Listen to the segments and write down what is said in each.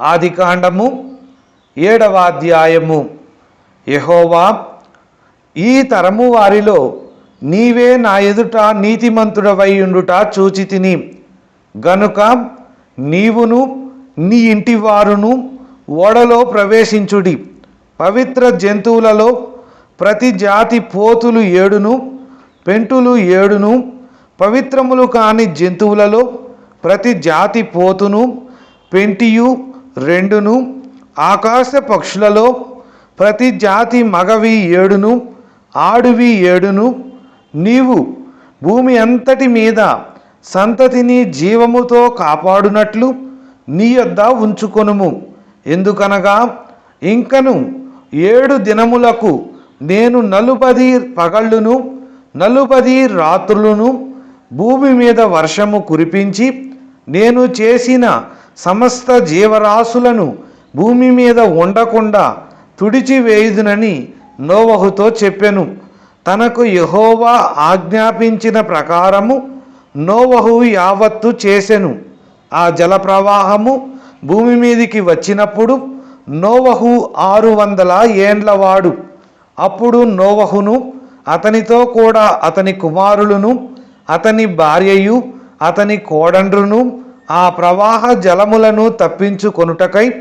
ఆదికాండము ఏడవ అధ్యాయము. యహోవా ఈ తరము వారిలో నీవే నా ఎదుట నీతిమంతుడవై ఉండుట గనుక నీవును నీ ఇంటి వారును ఓడలో ప్రవేశించుడి. పవిత్ర జంతువులలో ప్రతి జాతి పోతులు ఏడును పెంటులు ఏడును పవిత్రములు కాని జంతువులలో ప్రతి జాతి పోతును పెంటియు రెండును ఆకాశ పక్షులలో ప్రతి జాతి మగవి ఏడును ఆడువి ఏడును నీవు భూమి అంతటి మీద సంతతిని జీవముతో కాపాడునట్లు నీ యొద్ద ఉంచుకొనుము. ఎందుకనగా ఇంకను ఏడు దినములకు నేను నలుపది పగళ్ళును నలుపది రాత్రులను భూమి మీద వర్షము కురిపించి నేను చేసిన సమస్త జీవరాశులను భూమి మీద ఉండకుండా తుడిచివేయుదునని నోవహుతో చెప్పెను. తనకు యహోవా ఆజ్ఞాపించిన ప్రకారము నోవహు యావత్తు చేసెను. ఆ జల ప్రవాహము భూమి మీదికి వచ్చినప్పుడు నోవహు ఆరు వందల ఏండ్లవాడు అప్పుడు నోవహును అతనితో కూడా అతని కుమారులను అతని భార్యయు అతని కోడండ్రును ఆ ప్రవాహ జలములను తప్పించుకొనుటకై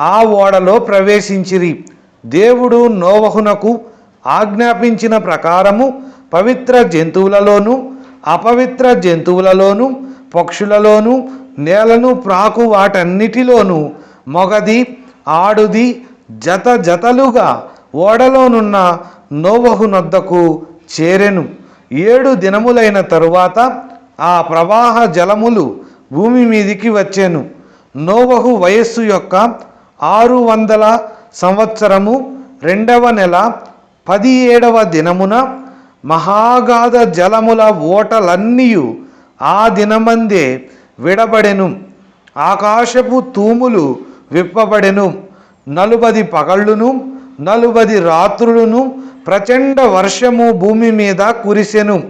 ఆ ఓడలో ప్రవేశించిరి. దేవుడు నోవహునకు ఆజ్ఞాపించిన ప్రకారము పవిత్ర జంతువులలోనూ అపవిత్ర జంతువులలోనూ పక్షులలోనూ నేలను ప్రాకు వాటన్నిటిలోనూ మొగది ఆడుది జత జతలుగా ఓడలోనున్న నోవహునొద్దకు చేరెను. ఏడు దినములైన తరువాత ఆ ప్రవాహ జలములు భూమి మీదికి వచ్చాను. నోవహు వయస్సు యొక్క ఆరు వందల సంవత్సరము రెండవ నెల పది ఏడవ దినమున మహాగాధ జలముల ఓటలన్నీయు ఆ దినమందే విడబడెను. ఆకాశపు తూములు విప్పబడెను. నలుబది పగళ్ళును నలుబది రాత్రులను ప్రచండ వర్షము భూమి మీద కురిసెను.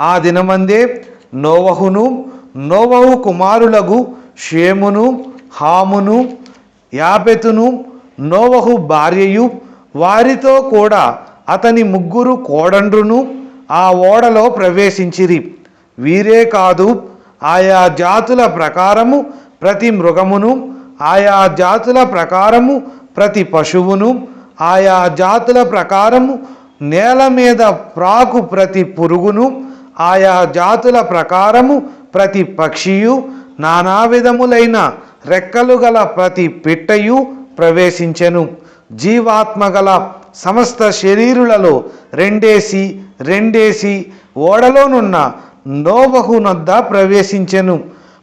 ఆ దినమందే నోవహును నోవహు కుమారులగు షేమును హామును యాపెతును నోవహు భార్యయు వారితో కూడా అతని ముగ్గురు కోడండ్రును ఆ ఓడలో ప్రవేశించిరి. వీరే కాదు ఆయా జాతుల ప్రకారము ప్రతి మృగమును ఆయా జాతుల ప్రకారము ప్రతి పశువును ఆయా జాతుల ప్రకారము నేల మీద ప్రాకు ప్రతి పురుగును ఆయా జాతుల ప్రకారము ప్రతి పక్షియు నానా విధములైన రెక్కలు గల ప్రతి పిట్టయు ప్రవేశించెను. జీవాత్మ గల సమస్త శరీరులలో రెండేసి రెండేసి ఓడలోనున్న నోబహునద్ద ప్రవేశించెను.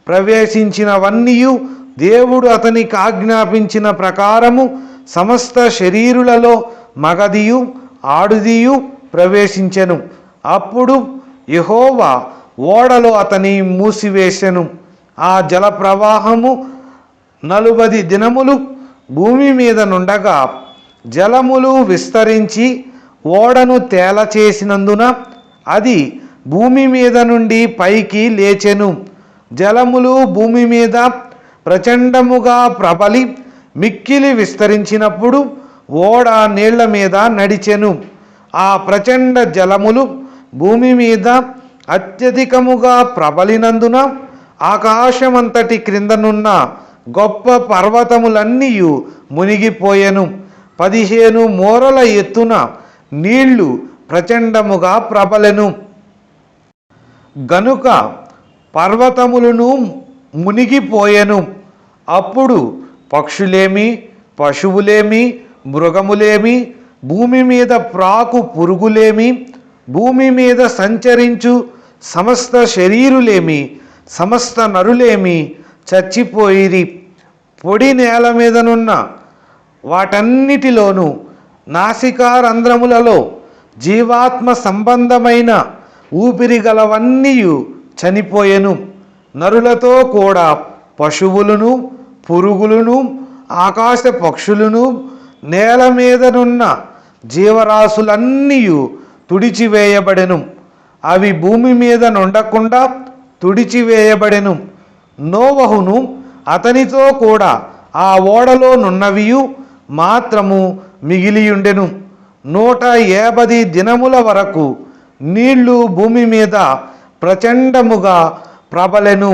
ప్రవేశించినవన్నీయు దేవుడు అతనికి ఆజ్ఞాపించిన ప్రకారము సమస్త శరీరులలో మగదియు ఆడుదియు ప్రవేశించెను. అప్పుడు యహోవా ఓడలో అతని మూసివేసెను. ఆ జల ప్రవాహము నలుబది దినములు భూమి మీద నుండగా జలములు విస్తరించి ఓడను తేల చేసినందున అది భూమి మీద నుండి పైకి లేచెను. జలములు భూమి మీద ప్రచండముగా ప్రబలి మిక్కిలి విస్తరించినప్పుడు ఓడ నీళ్ళ మీద నడిచెను. ఆ ప్రచండ జలములు భూమి మీద అత్యధికముగా ప్రబలినందున ఆకాశమంతటి క్రిందనున్న గొప్ప పర్వతములన్నీ మునిగిపోయెను. పదిహేను మోరల ఎత్తున నీళ్ళు ప్రచండముగా ప్రబలెను. గనుక పర్వతములను మునిగిపోయెను. అప్పుడు పక్షులేమి పశువులేమి మృగములేమి భూమి మీద ప్రాకు పురుగులేమి భూమి మీద సంచరించు సమస్త శరీరులేమి సమస్త నరులేమి చచ్చిపోయిరి. పొడి నేల మీదనున్న వాటన్నిటిలోనూ నాసికారంధ్రములలో జీవాత్మ సంబంధమైన ఊపిరిగలవన్నీయు చనిపోయెను. నరులతో కూడా పశువులను పురుగులను ఆకాశ పక్షులను నేల మీదనున్న జీవరాశులన్నీయు తుడిచివేయబడెను. అవి భూమి మీద నుండకుండా తుడిచివేయబడెను. నోవహును అతనితో కూడా ఆ ఓడలో నున్నవియు మాత్రము మిగిలియుండెను. నూట యాభై దినముల వరకు నీళ్ళు భూమి మీద ప్రచండముగా ప్రబలెను.